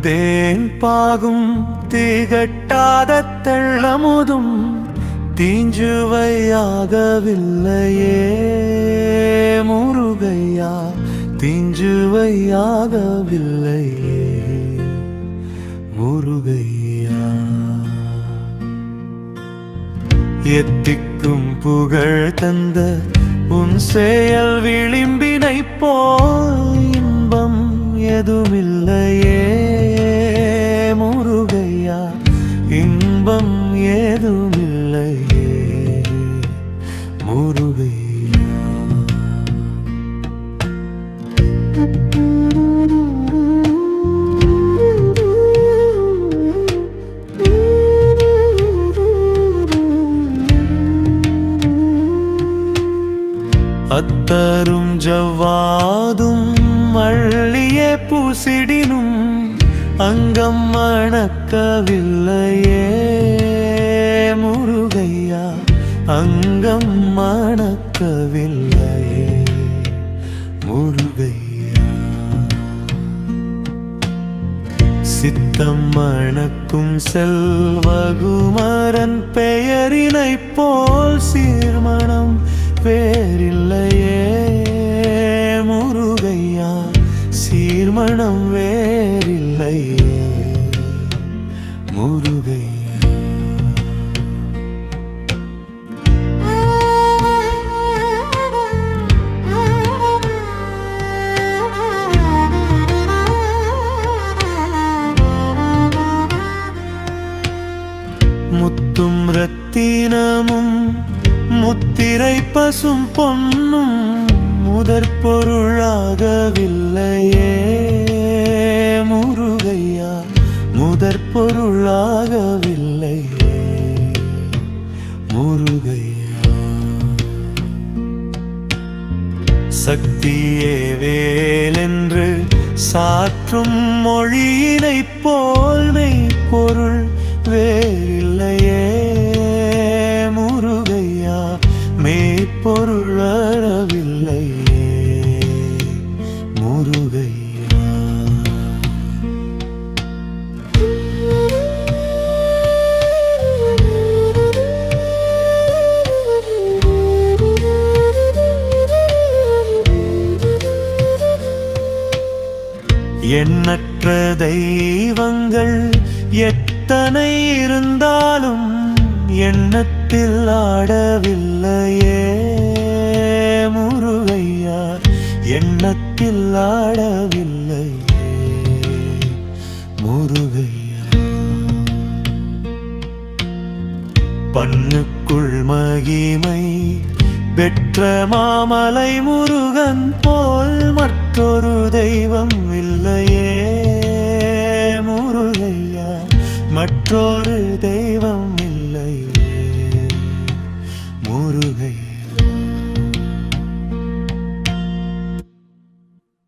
தேன் பாகும் திகட்டாத தெள்ளமுதும் தீஞ்சுவையாகவில்லையே முருகையா தீஞ்சுவையாகவில்லையே முருகையா. எத்திக்கும் புகழ் தந்த உன் செயல் விளிம்பினை போல் எதுமில்லையே முருகையா இன்பம் ஏதுமில்லையே முருகையா. அத்தரும் ஜவ்வாதும் மள்ளியே பூசிடினும் அங்கம் மணக்கவில்லையே. முருகையா அங்கம் மணக்கவில்லையே. முருகையா சித்தம் மணக்கும் செல்வகுமரன் பெயரினைப் போல் சீர்மணம் வேறில்லை. முருகை. முத்தும் ரத்தினமும் முத்திரை பசும் பொன்னும் முதற் பொருளாகவில்லையே முருகையா முதற் பொருளாகவில்லையே முருகையா. சக்தியே வேலென்று சாற்றும் மொழியினைப் போல் பொருள் வேறில்லையே. எண்ணற்ற தெய்வங்கள் எத்தனை இருந்தாலும் எண்ணத்தில் ஆடவில்லையே முருகையா எண்ணத்தில் ஆடவில்லையே முருகையா. பண்ணுக்குள் மகிமை பெற்ற மாமலை முருகன் போல் மற்றொரு தெய்வம் இல்லையே முருகையா. மற்றொரு தெய்வம்